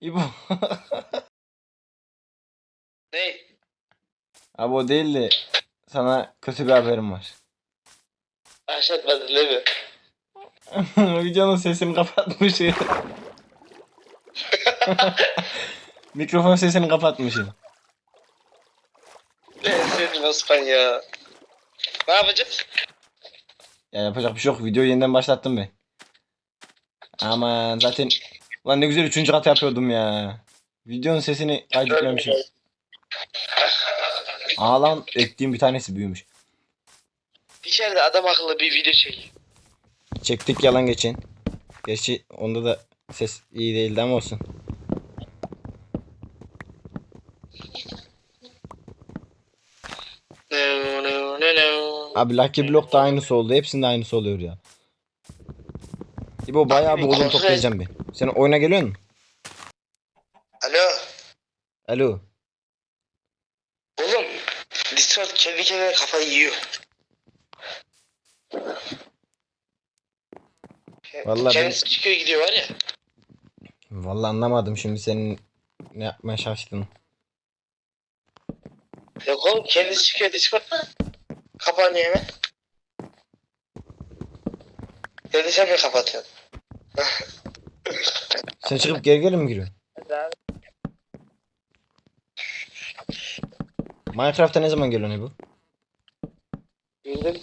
İbo. Ne? Abi o değil de sana kötü bir haberim var. Başlatmadın değil mi? Videonun sesini kapatmışım. Mikrofon sesini kapatmışım. Ben senin Osman ya. Ne yapacağız? Ya yapacak bir şey yok. Videoyu yeniden başlattım ben. Aman zaten Lan ne güzel üçüncü kat yapıyordum ya. Videonun sesini kaydetmemişim. Aa lan ektiğim bir tanesi büyümüş. İçeride adam akıllı bir video çek. Çektik yalan geçen. Gerçi onda da ses iyi değildi ama olsun. Abi Lucky Block da aynısı oldu. Hepsinde aynısı oluyor ya. İbo bayağı bir odun toplayacağım ben. Sen oyuna geliyor musun? Alo. Alo. Oğlum. Discord kendi kendine kafayı yiyor. Vallahi ben- Kendisi çıkıyor gidiyor var ya. Vallahi anlamadım şimdi senin ne yapmaya çalıştın. Yok oğlum kendisi çıkıyor Discord. Kapanıyor hemen. Dedi sen mi kapatıyorsun? Sen çıkıp geri geri mi giriyorsun? Minecraft'a ne zaman geliyorsun bu? Bildim.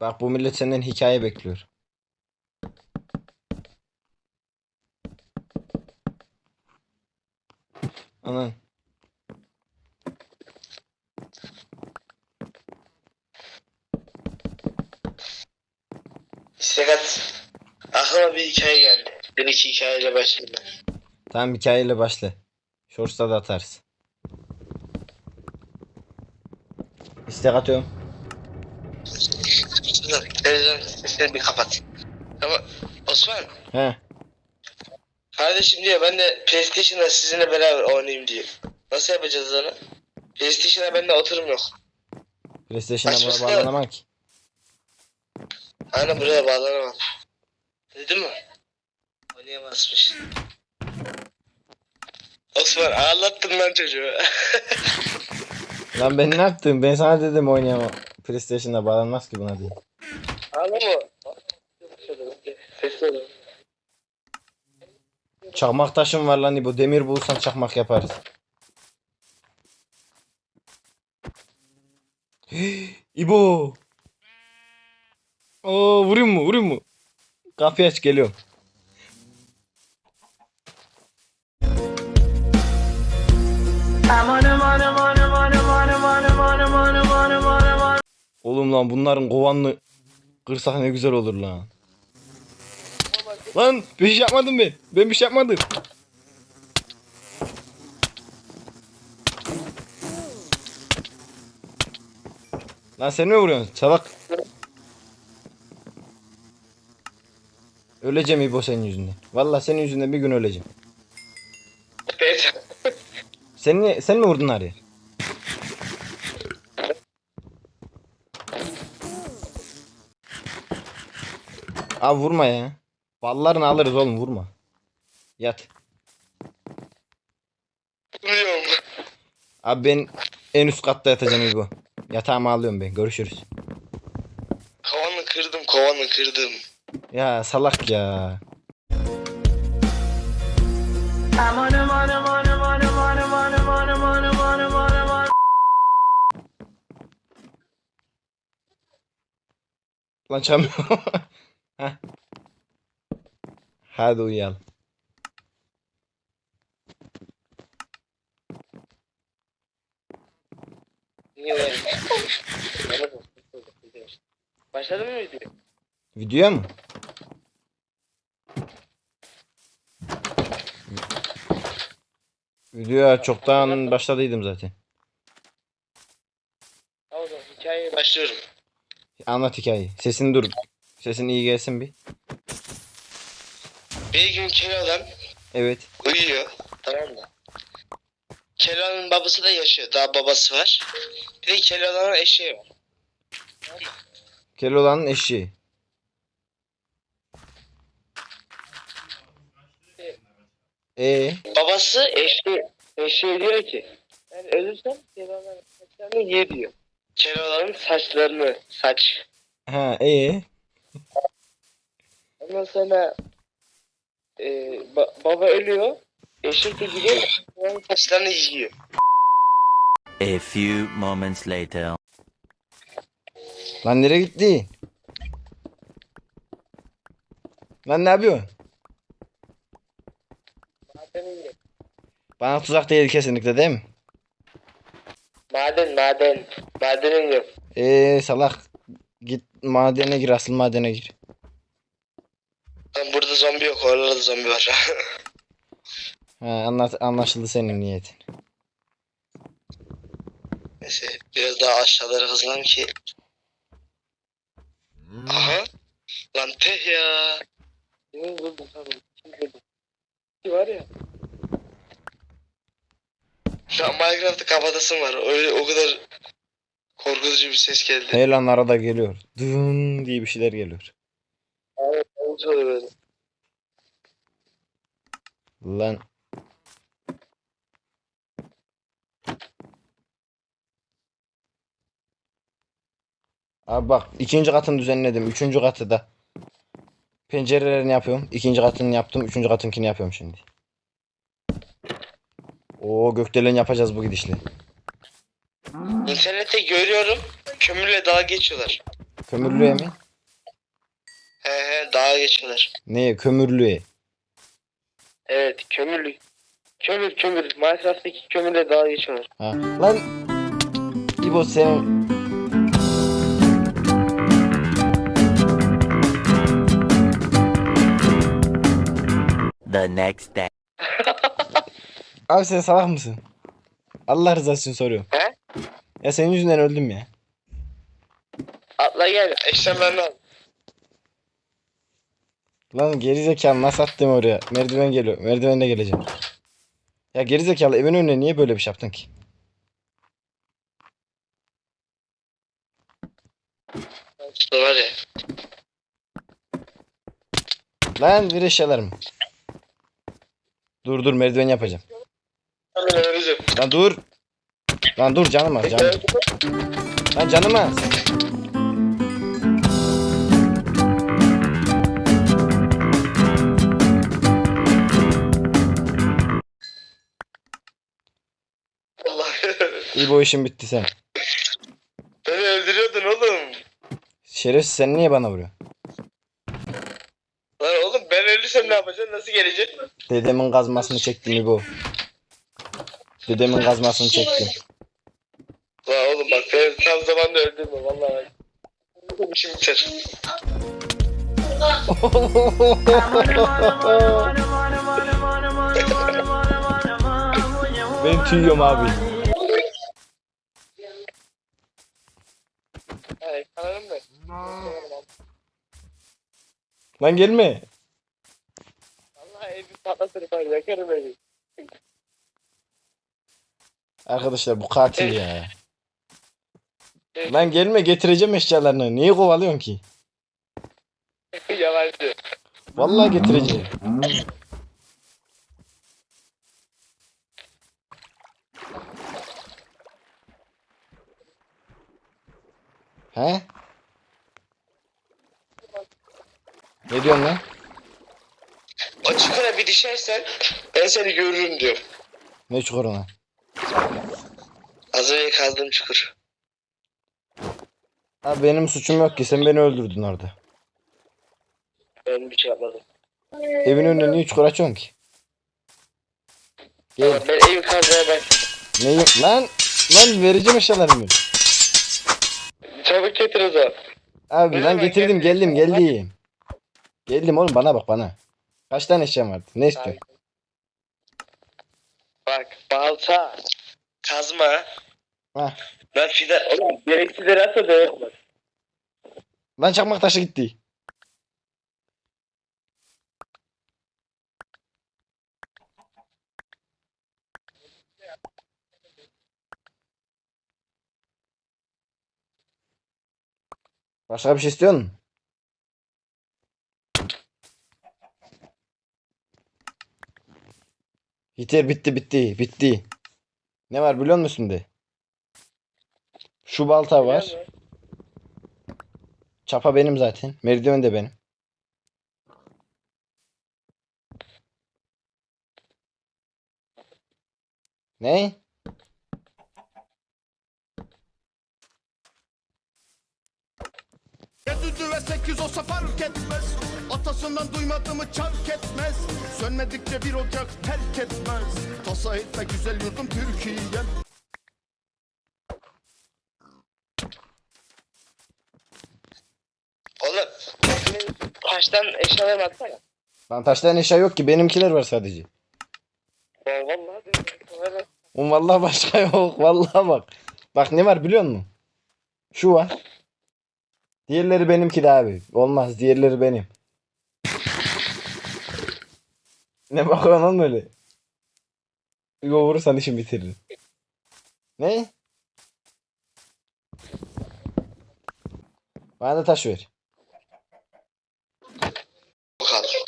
Bak bu millet senden hikaye bekliyor. Anan. Sekat. Aklıma bir hikaye geldi. İki hikayeyle başlayayım ben. Tamam hikayeyle başla. Shorts'ta da atarız. İstek atıyorum. Dur, televizyon sesini bir kapat. Ama Osman, He. kardeşim diyor ben de PlayStation'da sizinle beraber oynayayım diyor. Nasıl yapacağız onu? PlayStation'a bende oturum yok. PlayStation'a Açmasana. bağlanamam ki. Aynen buraya bağlanamam. Dedim mi? Oynayamazmış. Osman ağlattın lan çocuğu. Lan ben ne yaptım? Ben sana dedim oynayamam. PlayStation'a bağlanmaz ki buna diye. Ağlama. Sesli olun. Çakmak taşım var lan İbo. Demir bulursan çakmak yaparız. İbo. Oo vurayım mı? Vurayım mı? Kapıyı aç geliyorum. Oğlum lan bunların kovanını kırsak ne güzel olur lan. Lan bir şey yapmadım ben. Ben bir şey yapmadım. Lan sen mi vuruyorsun? Salak. Öleceğim İbo senin yüzünden. Vallahi senin yüzünden bir gün öleceğim. Sen, ni- sen mi vurdun araya? Abi vurma ya. Ballarını alırız oğlum vurma. Yat. Abi ben en üst katta yatacağım İbo. Yatağımı alıyorum ben. Görüşürüz. Kovanı kırdım, kovanı kırdım. Ya salak ya. Lan çıkamıyorum. Heh. Hadi uyuyalım. Başladı mı video? Videoya mı? Videoya çoktan başladıydım zaten. Tamam hikayeye başlıyorum. Anlat hikayeyi. Sesin dur. Sesin iyi gelsin bir. Bir gün Keloğlan Evet. uyuyor. Tamam mı? Keloğlan'ın babası da yaşıyor. Daha babası var. Bir de Keloğlan'ın eşeği var. Keloğlan'ın eşeği. Ee, Babası eşi, eşi diyor ki ben ölürsem Keloğlan'ın saçlarını ye diyor. Keloğlan'ın saçlarını saç. ha ee. Ondan sonra e, ba- baba ölüyor. Eşek de gidiyor. Keloğlan'ın saçlarını yiyor. A few moments later. Lan nereye gitti? Lan ne yapıyorsun? Bana tuzak değil kesinlikle değil mi? Maden, maden. Madenin yok. Ee salak. Git madene gir asıl madene gir. Lan burada zombi yok. Orada da zombi var. Ha, anlat, anlaşıldı senin niyetin. Neyse biraz daha aşağılara hızlan ki. Aha. Lan teh ya. Kim var ya. Şu an Minecraft'ta kapatasım var. Öyle o kadar korkutucu bir ses geldi. Hey lan arada geliyor. Dın diye bir şeyler geliyor. Evet, evet oluyor böyle. Lan. Abi bak ikinci katını düzenledim. Üçüncü katı da. Pencerelerini yapıyorum. İkinci katını yaptım. Üçüncü katınkini yapıyorum şimdi. Oo gökdelen yapacağız bu gidişle. İnternette görüyorum. Kömürle dağa geçiyorlar. Kömürlüğe mi? He he dağa geçiyorlar. Neye? Kömürlüğe. Evet kömürlü. Kömür kömür. Minecraft'taki kömürle dağa geçiyorlar. Ha. Lan İbo senin The next day. Abi sen salak mısın? Allah rızası için soruyorum. He? Ya senin yüzünden öldüm ya. Atla gel. Eşten ben al. Lan gerizekalı nasıl attım oraya? Merdiven geliyor. Merdivenle geleceğim. Ya gerizekalı evin önüne niye böyle bir şey yaptın ki? Şurada var ya. Lan bir eşyalarım. Dur dur merdiven yapacağım. Hemen. Lan dur. Lan dur canım az canım. Lan canım az. Allah. İyi bu işin bitti sen. Beni öldürüyordun oğlum. Şerefsiz sen niye bana vuruyorsun? Lan oğlum ben ölürsem ne yapacaksın? Nasıl geleceksin? Dedemin kazmasını çektim İbo. Dedemin kazmasını çektim. Lan oğlum bak beni tam zamanda öldürme vallahi. Bu işim biter. ben tüyüyorum abi. Kanalım ben. Lan gelme. Vallahi evi patlatır falan yakarım evi. Arkadaşlar bu katil ya. Lan gelme getireceğim eşyalarını. Niye kovalıyorsun ki? Yalancı. Vallahi getireceğim. He? Ne diyorsun lan? O çukura bir düşersen ben seni görürüm diyor. Ne çukuruna? Az önce kazdığım çukur. Ha benim suçum yok ki sen beni öldürdün orada. Ben bir şey yapmadım. Evin önüne niye çukur açıyorsun ki? Gel. Ben evi kazmaya ben. Ne lan? Lan vereceğim eşyalarımı. Çabuk getir o zaman. Abi Öyle lan mi? getirdim Gel- geldim geldim. Geldim oğlum bana bak bana. Kaç tane eşyam vardı? Ne istiyorsun? Bak balta. Kazma. Hah. Ben fidan. Oğlum gereksizleri atma da yapma. Lan çakmak taşı gitti. Başka bir şey istiyor musun? Yeter bitti bitti bitti. Ne var biliyor musun de? Şu balta var. Çapa benim zaten. Merdiven de benim. Ne? Yedi ve sekiz olsa fark etmez Atasından duymadığımı çark etmez Sönmedikçe bir ocak terk etmez Tasa etme güzel yurdum Türkiye'm Oğlum. Taştan eşyalarımı atsana. Lan taşların eşya yok ki benimkiler var sadece. Ya vallahi diyorum. Oğlum vallahi başka yok. Vallahi bak. Bak ne var biliyor musun? Şu var. Diğerleri benimki de abi. Olmaz. Diğerleri benim. Ne bakıyorsun lan öyle? Yo vurursan işin bitirir. Ne? Bana da taş ver. Bu kadar.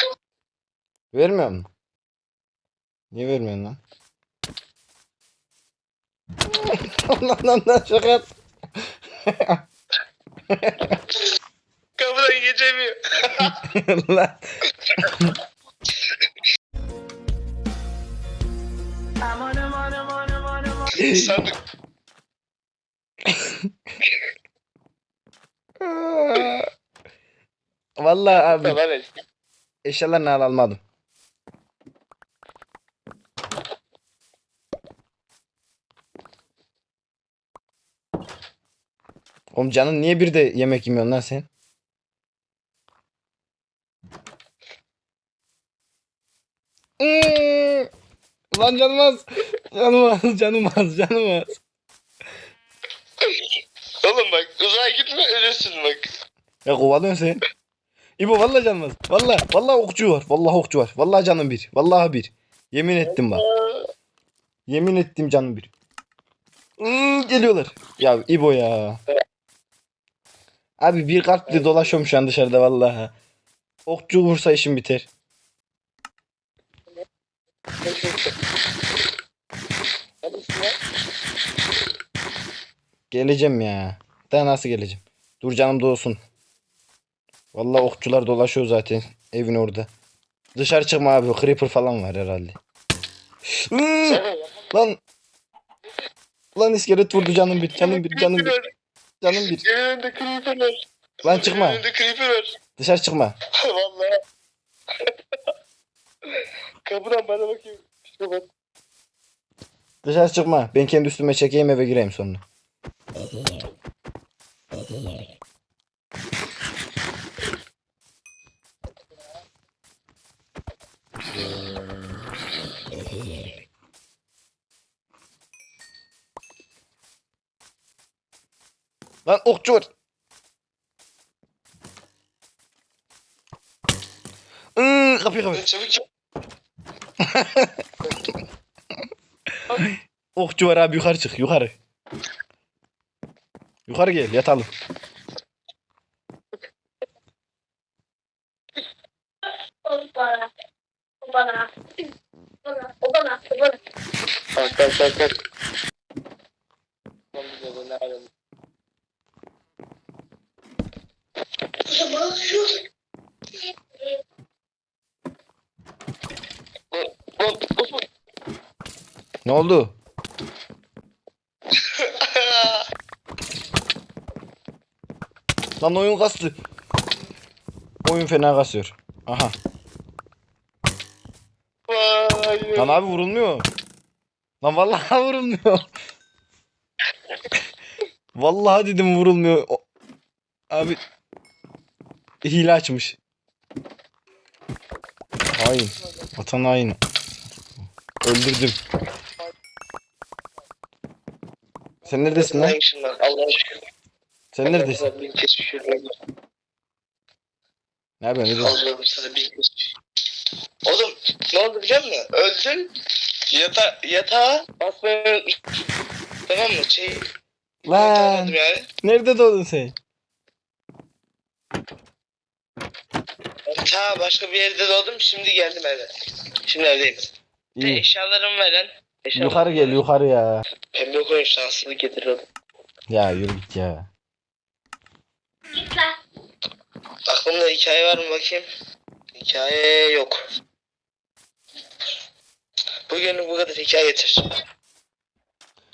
Vermiyor musun? Niye vermiyorsun lan? lan lan lan şaka yap. Kapıdan geçemiyor. lan. Sandık. Vallahi abi Tamam et. eşyalarını al almadım. Oğlum canın niye bir de yemek yemiyorsun lan sen? Hmm. Lan canım az. Canım az, canım az, canım az. Oğlum bak uzağa gitme ölürsün bak. Ya kovalıyorsun sen. İbo vallahi canım az. Vallahi, vallahi okçu var. Vallahi okçu var. Vallahi canım bir. Vallahi bir. Yemin ettim bak. Yemin ettim canım bir. Hmm, geliyorlar. Ya İbo ya. Abi bir kalple dolaşıyorum şu an dışarıda vallahi. Okçu vursa işim biter. Geleceğim ya. Daha nasıl geleceğim? Dur canım doğsun. Vallahi okçular dolaşıyor zaten evin orada. Dışarı çıkma abi. Creeper falan var herhalde. Lan. Lan iskelet vurdu canım bir. Canım bir. Canım bir. Canım bir. Önünde creeper var. Lan çıkma. Önünde creeper var. Dışarı çıkma. Vallahi. Kapıdan bana bakıyor. Dışarı çıkma. Ben kendi üstüme çekeyim eve gireyim sonra. Lan okçu var. Iıı, kapıyı kapat. Çabuk çabuk. Okçu var abi yukarı çık yukarı. Yukarı gel yatalım. O bana. O bana. Bana. O bana. O Ne oldu? Lan oyun kastı. Oyun fena kasıyor. Aha. Vay. Lan abi vurulmuyor. Lan vallahi vurulmuyor. vallahi dedim vurulmuyor. O- Abi hile açmış. Hain. Vatan hain. Öldürdüm. Sen neredesin lan? Allah'a şükür. Sen neredesin? Allah'a bin kez şükür. Ne? Allah'ım bin kez şükür. Oğlum ne oldu biliyor musun? Öldün. Yata yatağa basmayı unutmuşum. Tamam mı? Şey, Lan yani. nerede doğdun sen? Ta başka bir yerde doğdum. Şimdi geldim eve. Şimdi evdeyim. Bir de İyi. eşyalarımı veren. eşyalarımı Yukarı gel veren. yukarı ya. Pembe koyun şanslılık getirir. Ya yürü git ya. Aklımda hikaye var mı bakayım? Hikaye yok. Bugün bu kadar hikaye getir.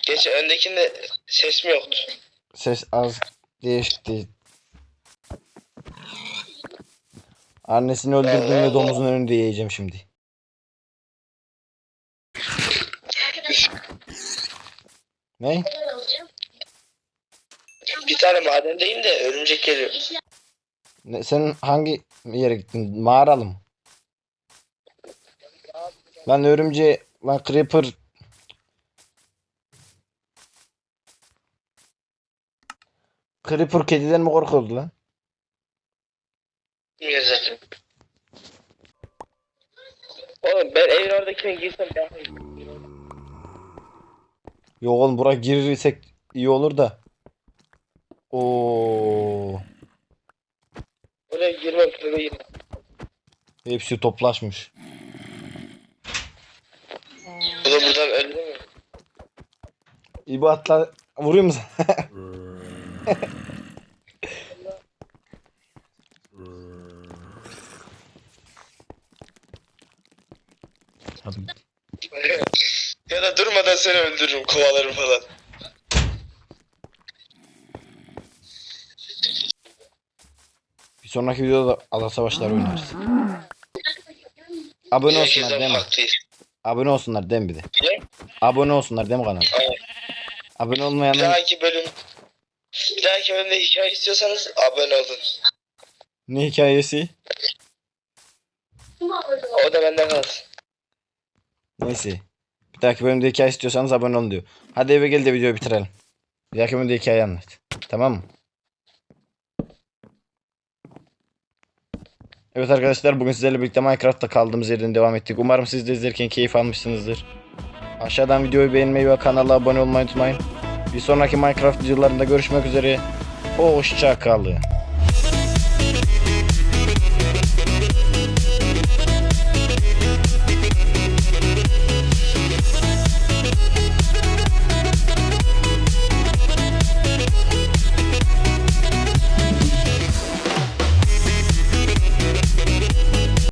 Geç öndekinde ses mi yoktu? Ses az değişikti. Annesini öldürdüm ve domuzun önünde yiyeceğim şimdi. Ne? Bir tane madendeyim de örümcek geliyor. ne? Sen hangi yere gittin? Mağaralı mı? Lan örümceği, lan creeper. Creeper kediden mi korkuyordu lan? Bilmiyorum zaten. Oğlum ben evin oradakine girsem daha iyi. Yok oğlum buraya girirsek iyi olur da. Oo, Oraya girmem tabii girmem. hepsi toplaşmış. Bu da buradan öldü mü? İbo atla vuruyor musun? seni öldürürüm kovalarım falan. Bir sonraki videoda Allah Savaşları oynarız. Abone olsunlar değil mi? Abone olsunlar değil mi bir de? Ne? Abone olsunlar değil mi kanala? Evet. Abone Bir olmayanlar dahaki bölüm bir dahaki bölümde hikaye istiyorsanız abone olun. ne hikayesi? O da benden kalsın. Neyse. Bir dahaki bölümde hikaye istiyorsanız abone olun diyor. Hadi eve gel de videoyu bitirelim. Bir dahaki bölümde hikaye anlat. Tamam mı? Evet arkadaşlar bugün sizlerle birlikte Minecraft'ta kaldığımız yerden devam ettik. Umarım siz de izlerken keyif almışsınızdır. Aşağıdan videoyu beğenmeyi ve kanala abone olmayı unutmayın. Bir sonraki Minecraft videolarında görüşmek üzere. Hoşça kalın.